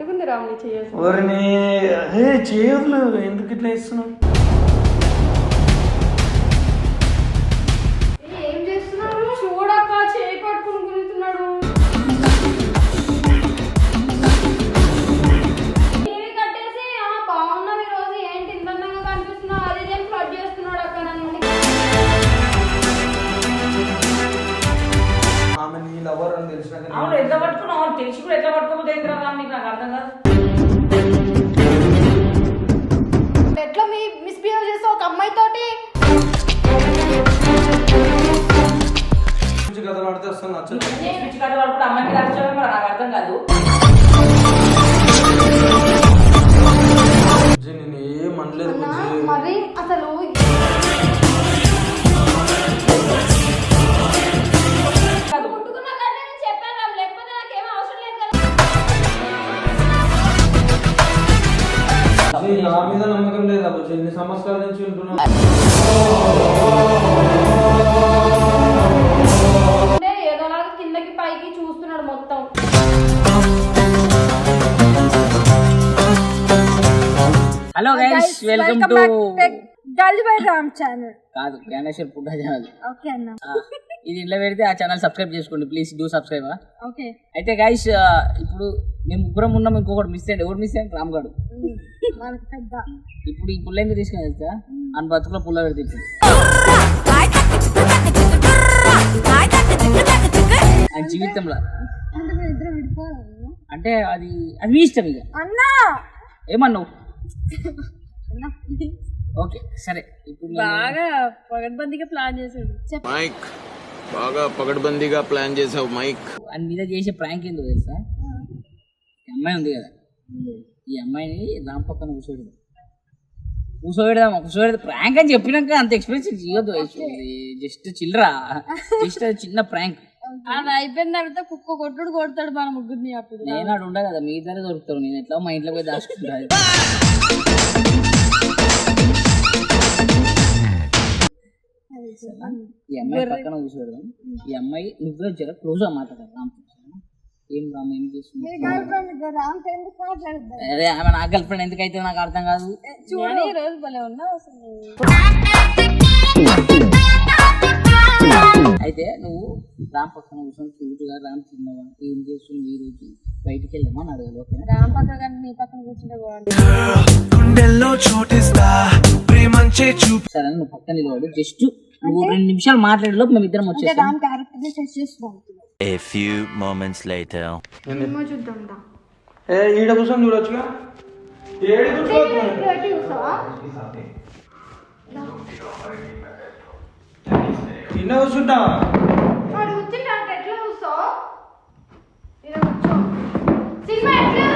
మట్టుకుంది రామ్ నీ చేయాల్సి ఎవరిని? హే చేయదులు ఎందుకు ఇట్లా ఇస్తున్నావు తెలిసినాక అవును ఎట్లా పట్టుకున్నావు? అవును తెలిసి కూడా ఎట్లా పట్టుకోకపోతే ఏంటి రా నీకు నాకు అర్థం కాదు. ఎట్లా మీ మిస్బిహేవ్ చేస్తావు ఒక అమ్మాయితోటి? పిచ్చి కథలు ఆడితే అసలు నచ్చదు. ఏ పిచ్చి కథ పట్టుకుంటే అమ్మాయికి నచ్చడం మరి నాకు అర్థం కాదు. బుజ్జి, నేను ఏం అనలేదు అన్నా, బుజ్జి. మరి అసలు బుజ్జి ఎన్ని సంవత్సరాల నుంచి ఉంటున్నా అంటే ఏదోలాగా కిందకి పైకి చూస్తున్నాడు మొత్తం. హలో గైస్ వెల్కమ్ టు బై రామ్ ఛానల్ కాదు జ్ఞానేశ్వర్ ఛానల్ ఓకే అన్న. ఇది ఇంట్లో పెడితే ఆ ఛానల్ సబ్స్క్రైబ్ చేసుకోండి ప్లీజ్ డూ సబ్స్క్రైబ్ ఓకే. అయితే గైస్ ఇప్పుడు మేము ముగ్గురం ఉన్నాం ఇంకొకటి మిస్ అయ్యండి. ఎవరు మిస్ అయ్యండి? రామ్ గారు ఇప్పుడు ఈ పుల్ల ఎందుకు తీసుకుని వెళ్తా అని బతుకులో పుల్ల పెడితే ఆయన జీవితంలో. అంటే అది అది మీ ఇష్టం ఇక. అన్నా! ఏమన్నావు? అన్నా ఓకే సరే. ఇప్పుడు బాగా పగడ్బందీగా ప్లాన్ చేసాడు చెప్ప. మైక్ బాగా పగడ్బందీగా ప్లాన్ చేసావు మైక్. ఆయన మీద చేసే ప్రాంక్ ఏందో తెలుసా? ఈ అమ్మాయి ఉంది కదా. ఈ అమ్మాయిని రామ్ పక్కన కూర్చోబెడదాం. కూర్చోబెడదాం కూర్చోబెడదాం. ప్రాంక్ అని చెప్పినాక అంత ఎక్స్పీరియన్స్ చేయొద్దు జస్ట్ చిల్లరా. జస్ట్ చిన్న ప్రాంక్. అది అయిపోయిన తర్వాత కుక్క కొట్టుడు కొడతాడు మన ముగ్గురిని అప్పుడు. నేను అటు ఉండా కదా మీ ఇద్దరే దొరుకుతాడు నేను ఎట్లా మా ఇంట్లో పోయి దాచుకుంటా. ఈ అమ్మాయి పక్కన కూర్చోబెడదాం. ఈ అమ్మాయి నువ్వే జర క్లోజ్గా మాట్లాడాలి రామ్ ఏం రామ్ ఏం చేస్తుంది అదే ఆమె నా గర్ల్ ఫ్రెండ్ ఎందుకైతే నాకు అర్థం కాదు? చూడు ఈ రోజు భలే ఉన్నావు అసలు. అయితే నువ్వు రామ్ పక్కన కూర్చొని క్యూట్గా రామ్ తిన్నావా? ఏం చేస్తున్నావు ఈ రోజు బయటికి వెళ్దామా అని అడగాలి ఓకేనా? రామ్ పక్కన కానీ నీ పక్కన కూర్చుంటే బాగుంటుంది. గుండెల్లో చోటిస్తా ప్రేమంచే చూపు సరే నువ్వు పక్కన నిలబడు. జస్ట్ నువ్వు రెండు నిమిషాలు మాట్లాడేలోపు మేము ఇద్దరం వచ్చేస్తాం. రామ్ క్యారెక్టర్ని టెస్ట్ చేసుకోవాలి. A few moments later. Cinema చూద్దాం రా ఏ ఈడ కూర్చొని చూడొచ్చుగా? ఏడు కూర్చోవద్దు చూసావా? నిన్న కూర్చుంటా. వాడు కూర్చుంటే అంటే ఎట్లా చూస్తావు? ఇలా కూర్చో. సినిమా ఎట్లా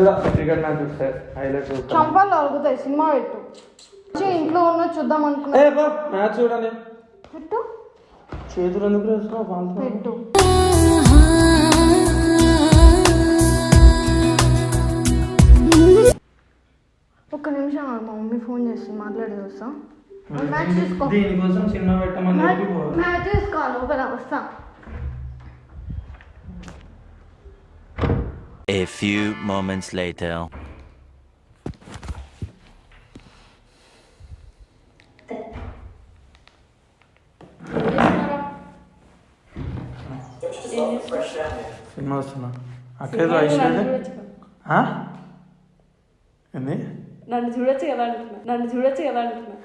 చూడ క్రికెట్ మ్యాచ్ చూస్తే హైలైట్స్ చూస్తా చంపాలు అలుగుతాయి సినిమా పెట్టు. వచ్చి ఇంట్లో ఉన్న చూద్దాం అనుకున్నా. ఏ బా మ్యాచ్ చూడాలి. పెట్టు. చేతులు ఎందుకు వేస్తున్నావు పెట్టు. ఒక్క నిమిషం మా మమ్మీ ఫోన్ చేస్తుంది మాట్లాడి వస్తా మ్యాచ్ చూసుకో దీనికోసం సినిమా పెట్టమని. మ్యాచ్ చూసుకోవాలి వస్తా. A few moments later. Cinema వస్తున్నా. ఐశ్వర్య ఆ? ఏంది? నన్ను చూడొచ్చు కదా అంటున్నా. నన్ను చూడొచ్చు కదా అంటున్నా.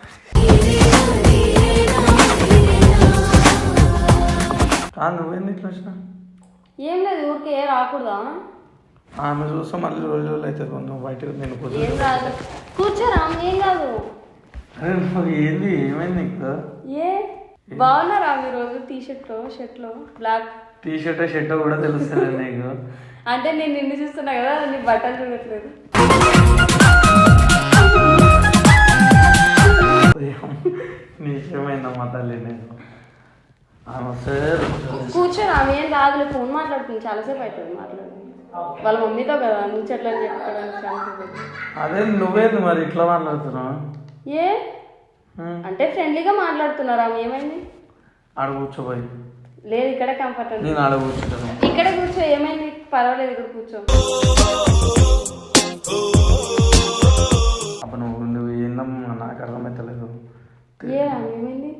ఆ, నువ్వేంది ఇట్లా వచ్చినా ఏం లేదు ఊరికే రాకూడదా? ఆమె చూస్తే మళ్ళీ రోజు రోజులు అవుతుంది కొంచెం బయటకు నేను ఏం కూర్చొని కాదు కూర్చోరా ఏం కాదు. అరే ఏంది? ఏమైంది నీకు? ఏ? బాగున్నారా రోజు టీ షర్ట్లో షర్ట్లో బ్లాక్ టీ షర్ట్ షర్ట్ కూడా తెలుస్తుంది నీకు. అంటే నేను నిన్ను చూస్తున్నా కదా నీ బట్టలు చూడట్లేదు. నీకేమైందమ్మా తల్లి నేను? ఆమె వస్తే కూర్చోరా ఏం కాదులే ఫోన్ మాట్లాడుతుంది చాలాసేపు అవుతుంది మాట్లాడు వాళ్ళ మమ్మీతో కదా చెప్పడానికి అనుకుంటుంది. అదే నువ్వేంది మరి ఇట్లా మాట్లాడుతున్నావు? ఏ. అంటే ఫ్రెండ్లీగా మాట్లాడుతున్నారా ఏమైంది? ఆడ కూర్చోపోయి లేదు ఇక్కడ కంఫర్ట్ నేను ఆడ కూర్చుంటాను. ఇక్కడ కూర్చో ఏమైంది? పర్వాలేదు ఇక్కడ కూర్చో. అప్పుడు నువ్వు నువ్వు ఏందమ్మా నాకు అర్థమవుతలేదు ఏమైంది?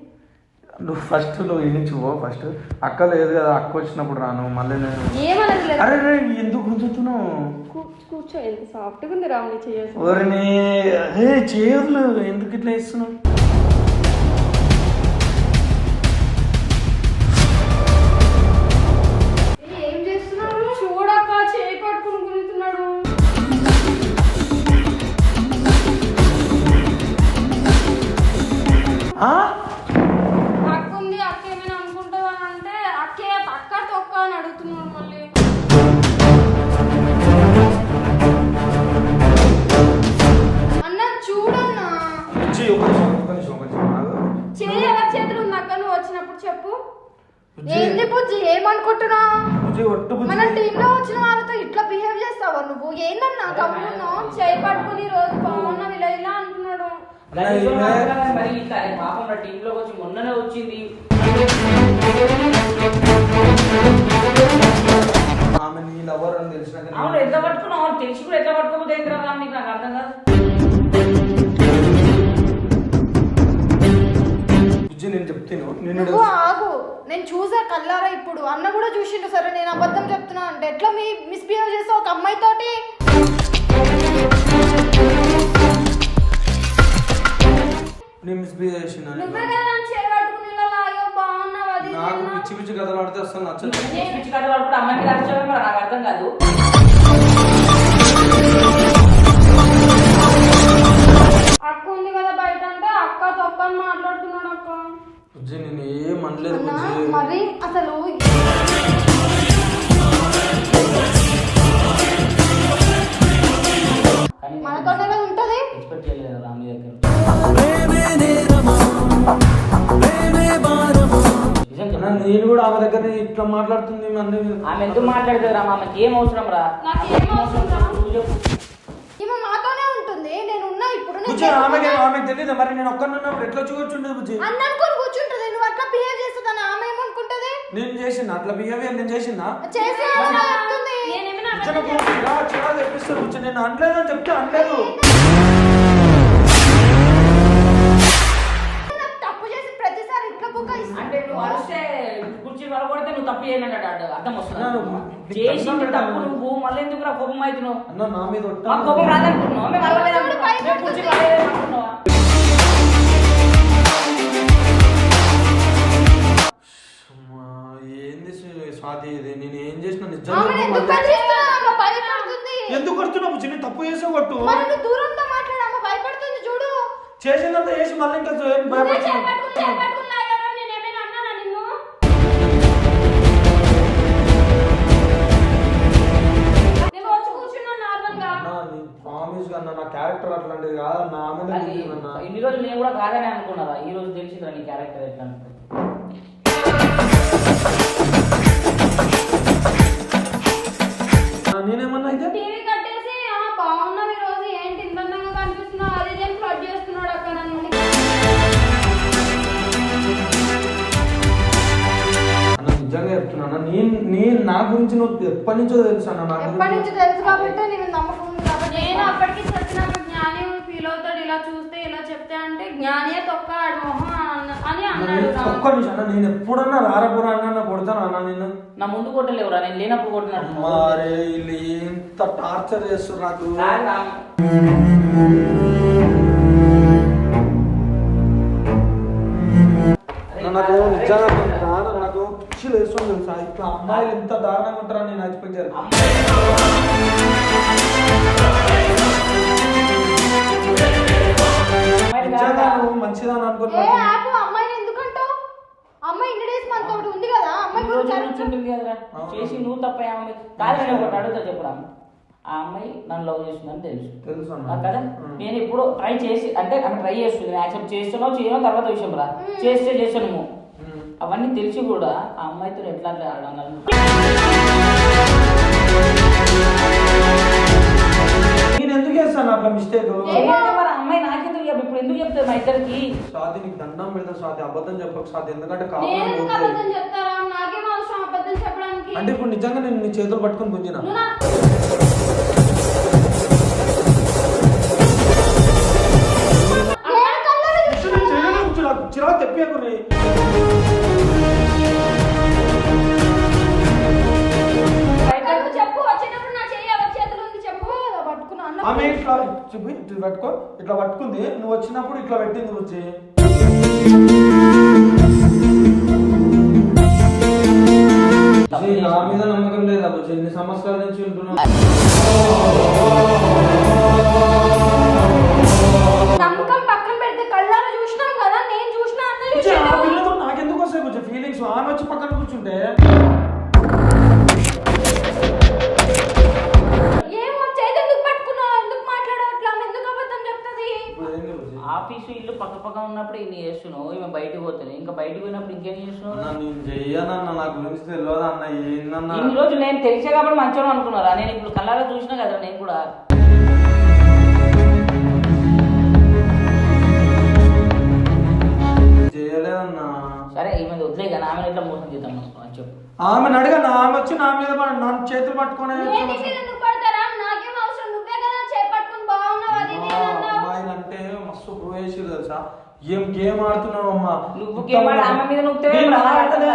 నువ్వు ఫస్ట్ నువ్వు ఇనించి పో ఫస్ట్ అక్క లేదు కదా అక్క వచ్చినప్పుడు రాను మళ్ళీ నేను అరే రే, ఎందుకు గుంజుతున్నావు కూ- కూర్చో ఎంత సాఫ్ట్గా ఉంది రాముని చేయదులు ఎందుకు ఇట్లా ఇస్తున్నావు చేయి పట్టుకుని రోజు బాగున్నా ఇలా ఇలా అంటున్నాడు. మరి ఇట్లా పాపం నా టీంలోకి వచ్చి మొన్ననే వచ్చింది. ఆమె నీ లవర్ అని తెలిసినాక అవును ఎట్లా పట్టుకున్నావు? తెలిసి కూడా ఎట్లా పట్టుకోకపోతే ఏంటి రా నీకు నాకు అర్థం కాదు. బుజ్జి నేను చెప్తాను నిన్ను నువ్వు ఆగు. నేను చూసా కల్లారా ఇప్పుడు. అన్న కూడా చూసిండు సరే నేను అబద్ధం చెప్తున్నా అంటే ఎట్లా మీ మిస్బిహేవ్ చేస్తావు ఒక అమ్మాయి నేను మిస్బిహేవ్ చేసిన నువ్వే కదా నన్ను చేయి పట్టుకుని ఇలా లాగో బాగున్నావు అది నాకు. పిచ్చి పిచ్చి కథలు ఆడితే అసలు నచ్చదు. పిచ్చి పిచ్చి కథలు పట్టుకుంటే అమ్మాయికి రాష్ట్రం మరి నాకు అర్థం కాదు. అక్క ఉంది కదా బయట అంటే అక్క తొక్క అని మాట్లాడుతున్నాడు అక్క. బుజ్జి నేను ఏం అనలేదు అన్నా, బుజ్జి. మరి అసలు ఆమె దగ్గర ఇట్లా మాట్లాడుతుంది మంది? ఆమె ఎందుకు మాట్లాడుతుంది రా ఆమెకి ఏం అవసరం రా? నాకు ఏం అవసరం రా? నువ్వు చెప్పు. ఈమె మాతోనే ఉంటుంది. నేను ఉన్నా ఇప్పుడు నేను బుజ్జి ఆమెకి ఆమెకి తెలియదు మరి నేను ఒక్కనున్నప్పుడు ఎట్లా చూడొచ్చుండదు బుజ్జి? అన్న అనుకొని కూర్చుంటది. నువ్వు అట్లా బిహేవ్ చేస్తుందని ఆమె ఏమనుకుంటది? నేను చేసిన అట్లా బిహేవియర్ నేను చేసిన చేసి బుజ్జి. నేను అనలేదు చెప్తే అనలేదు. అర్థం వస్తుంది తప్పు నువ్వు మళ్ళీ ఎందుకు కోపం అవుతున్నావు? అన్న నా మీద కోపం రాదనుకుంటున్నావు? మేము కుర్చీ ఏంది స్వ- స్వాతి ఇది? నేను ఏం చేసిన నిజంగా ఎందుకు కొడుతున్నావు బుజ్జి? నేను తప్పు చేసే కొట్టు దూరంతో మాట్లాడు ఆమె భయపడుతుంది చూడు. చేసినంత చేసి మళ్ళీ ఇంకా భయపడుతున్నావు? నీ ప్రామిస్గా అన్న నా క్యారెక్టర్ అట్లాంటిది కాదన్న ఆమె అది ఇన్ని రోజులు నేను కూడా కాదని అనుకున్నారా? ఈ రోజు తెలిసిందిరా నీ క్యారెక్టర్ ఎట్లా. నేనేమన్నా అయితే? టీవీ కట్టేసి ఆ బాగున్నావు ఈ రోజు ఏంటి ఇంత అందంగా కనిపిస్తున్నావు? అది అని ఫ్లడ్ చేస్తున్నాడు అక్క నన్ను? అన్న నిజంగా చెప్తున్నా అన్న, నేను నేను నా గురించి నువ్వు ఎప్పటి నుంచో తెలుసు అన్న నా ఎప్పటి నుంచి తెలుసు కాబట్టి నేను నమ్మకం నేను అప్పటికి చచ్చినాక జ్ఞాని ఫీల్ అవుతాడు ఇలా చూస్తే ఇలా చెప్తే అంటే జ్ఞానియే తొక్క ఆడు మొహం అన్న- అని అన్న, అన్నాడు. ఒక్క నిమిషం అన్న నేను ఎప్పుడన్నా రారపురా అన్న కొడతాను అన్న నేను నా ముందు కొట్టలేవురా నేను లేనప్పుడు కొట్టినట్టు మరి వీళ్ళు ఎంత టార్చర్ చేస్తారు నాకు. నాకు నిజంగా నాన్న నాకు పిచ్చి వేస్తుంది తెలుసా ఇట్లా అమ్మాయిలు ఎంత దారుణంగా ఉంటారని నేను ఎక్స్పెక్ట్ నిజంగా. నువ్వు మంచిదని ఏ అనుకున్నా యాప్ అమ్మాయిని ఎందుకంటావు? అమ్మాయి ఇన్ని డేస్ మనతో ఒకటి ఉంది కదా అమ్మాయి రోజు గురించి కదరా. చేసి నువ్వు తప్ప ఏమన్నా కాదు నేను ఒకటి అడుగుతా చెప్పురా. ఆ అమ్మాయి నన్ను లవ్ చేస్తుందని తెలుసు. తెలుసు అన్న. కదా. నేను ఇప్పుడు ట్రై చేసి అంటే ఆమె ట్రై చేస్తుంది. యాక్సెప్ట్ చేస్తున్నావు చేయడం తర్వాత విషయం రా. చేస్తే చేసాను నువ్వు. అవన్నీ తెలిసి కూడా ఆ అమ్మాయితో ఎట్లా అట్లా ఆడాలి అట్లా మిస్టేక్ ఏంటి మరి అమ్మాయి నాకెందుకు చెప్పు? ఇప్పుడు ఎందుకు చెప్తారు మా ఇద్దరికి? స్వాతి నీకు దండం పెడతా స్వాతి. అబద్ధం చెప్పకు స్వాతి. ఎందుకంటే నేను ఎందుకు కావాలి అబద్ధం చెప్తారా? నాకేం అవసరం అబద్ధం చెప్పడానికి? అంటే ఇప్పుడు నిజంగా నేను నీ చేతులు పట్టుకొని గుంజిన? నువ్వు నా- నేను చిరాకు ఆమె ఇట్లా చూపి ఇట్లా పట్టుకో ఇట్లా పట్టుకుంది. నువ్వు వచ్చినప్పుడు ఇట్లా పెట్టింది వచ్చి నా మీద నమ్మకం లేదా ఎన్ని సంవత్సరాల నుంచి ఉంటున్నావు? రోజులు నేను తెలిసే కాబట్టి మంచోడు అనుకున్నారా? నేను ఇప్పుడు కళ్ళారా చూసినా కదా నేను కూడా. చేయలేదన్నా. సరే ఈమె వదిలే కానీ ఆమె ఎట్లా మోసం చేద్దాం మనం? అని చెప్పు. ఆమెను అడగను ఆమె వచ్చి నా మీద పడ- నా చేతులు పట్టుకొని పడతారా? నాకేం అవసరం? నువ్వే కదా చేపట్టుకుని బాగున్నావు అది ఇది అన్నావు. అమ్మాయిలు అంటే మస్తు పోయేసి తెలుసా? ఏం గేమ్ ఆడుతున్నావు అమ్మా నువ్వు game ఆడి ఆమె మీద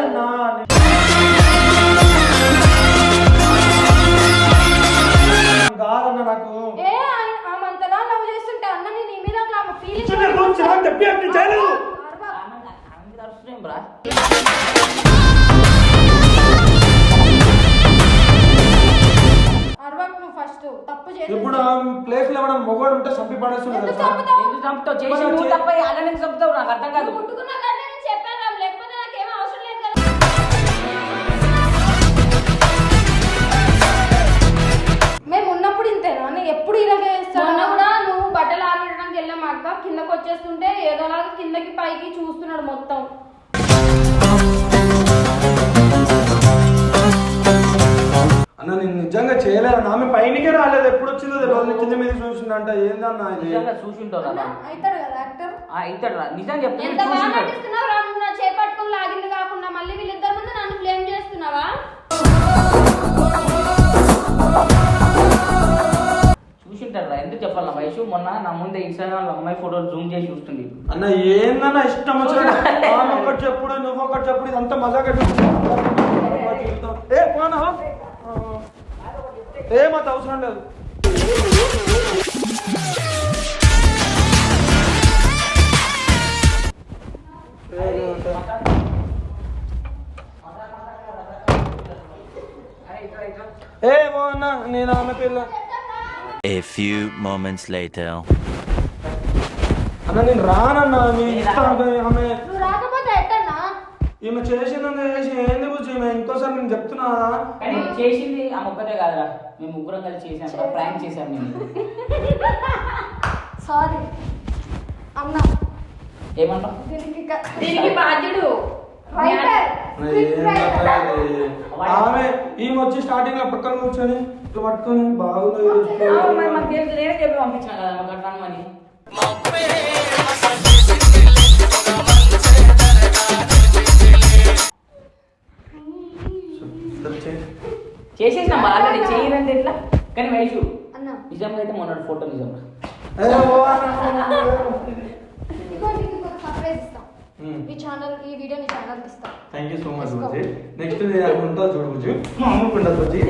అన్నా. అరుస్తున్నాం రా ఫస్ట్ తప్పు చేసి ఇప్పుడు ప్లేస్లో ఎవడ మొగోడు ఉంటే చంపి పడేస్తుంది ఎందుకు తెలుసా? చంపుతావు? ఎందుకు చంపుతావు? చేసి నువ్వు తప్ప అలా ఎందుకు చంపుతావు? నాకు అర్థం కాదు. నువ్వు ముట్టుకున్నా కానీ నేను చెప్పాను రా, లేకపోతే నాకేం అవసరం లేదు కదా. మేము ఉన్నప్పుడు ఇంతేనా? నేను ఎప్పుడు ఇలాగే చేస్తాను? మొన్న కూడా నువ్వు బట్టలు ఆగడానికి వెళ్ళాం అక్క. కిందకి వచ్చేస్తుంటే ఏదోలాగా కిందకి పైకి చూస్తున్నాడు మొత్తం. అన్న నేను నిజంగా చేయలేదు ఆమె పైనకే రాలేదు. ఎప్పుడు వచ్చిందో తెలియదు కింద మీద చూసిందంట. ఏందన్నా ఇది? నిజంగా చూసింటావు అన్న, రా అవుతాడు కదా యాక్టర్? రా. నిజం చెప్తున్నా ఎంత బాగా నటిస్తున్నావు రా నువ్వు నా చేపట్టుకుని లాగింది కాకుండా మళ్ళీ వీళ్ళిద్దరి ముందు నన్ను బ్లేమ్ చేస్తున్నావా? చూసింటాడు రా. ఎందుకు చెప్పాలి వయసు మొన్న నా ముందే ఇన్స్టాగ్రామ్లో అమ్మాయి ఫోటో జూమ్ చేసి చూస్తుంది. అన్న ఏందన్నా ఇష్టం వచ్చినట్టు ఆమె ఒకటి చెప్పుడు నువ్వు ఒకటి చెప్పుడు ఇదంతా మజా కట్టి ఏ పోనా ఏమంత అవసరం లేదు. ఏ పోనా నేను ఆమె పిల్ల. A few moments later. అన్న నేను రానన్నా మీ ఇష్టం ఆమె. ఈమె చేసిందని చేసి ఏంది బుజ్జి? ఈమె ఇంకోసారి నేను చెప్తున్నా. కానీ చేసింది ఆ ముక్కతే కాదురా. మేము ముగ్గురం కలిసి చేసాం. ప్రాంక్ చేసాం మేము. సారీ. అన్న. ఏమంటావు? దీనికి క- దీనికి బాధ్యుడు. రైటర్ స్క్రిప్ట్ రైటర్ ఆమె ఈమె వచ్చి స్టార్టింగ్లో పక్కన కూర్చొని ఇట్లా పట్టుకొని బాగుంది ఈరోజు అవును, మరి మాకు తెలుసు నేనే చెప్పి పంపించిన కదా మాకు అట్లా అని చేసేసిన ఆల్రెడీ చేయరండి ఎట్లా? కానీ వైషు అన్న. నిజంగా అయితే మొన్నటి ఫోటో నిజం. ఈ ఛానల్ ఈ వీడియో నీ ఛానల్ ఇస్తాం. థ్యాంక్ యూ సో మచ్ బుజ్జి నెక్స్ట్ నేను ఉంటుంది చూడు బుజ్జి మా అమ్మకు ఉండదు బుజ్జి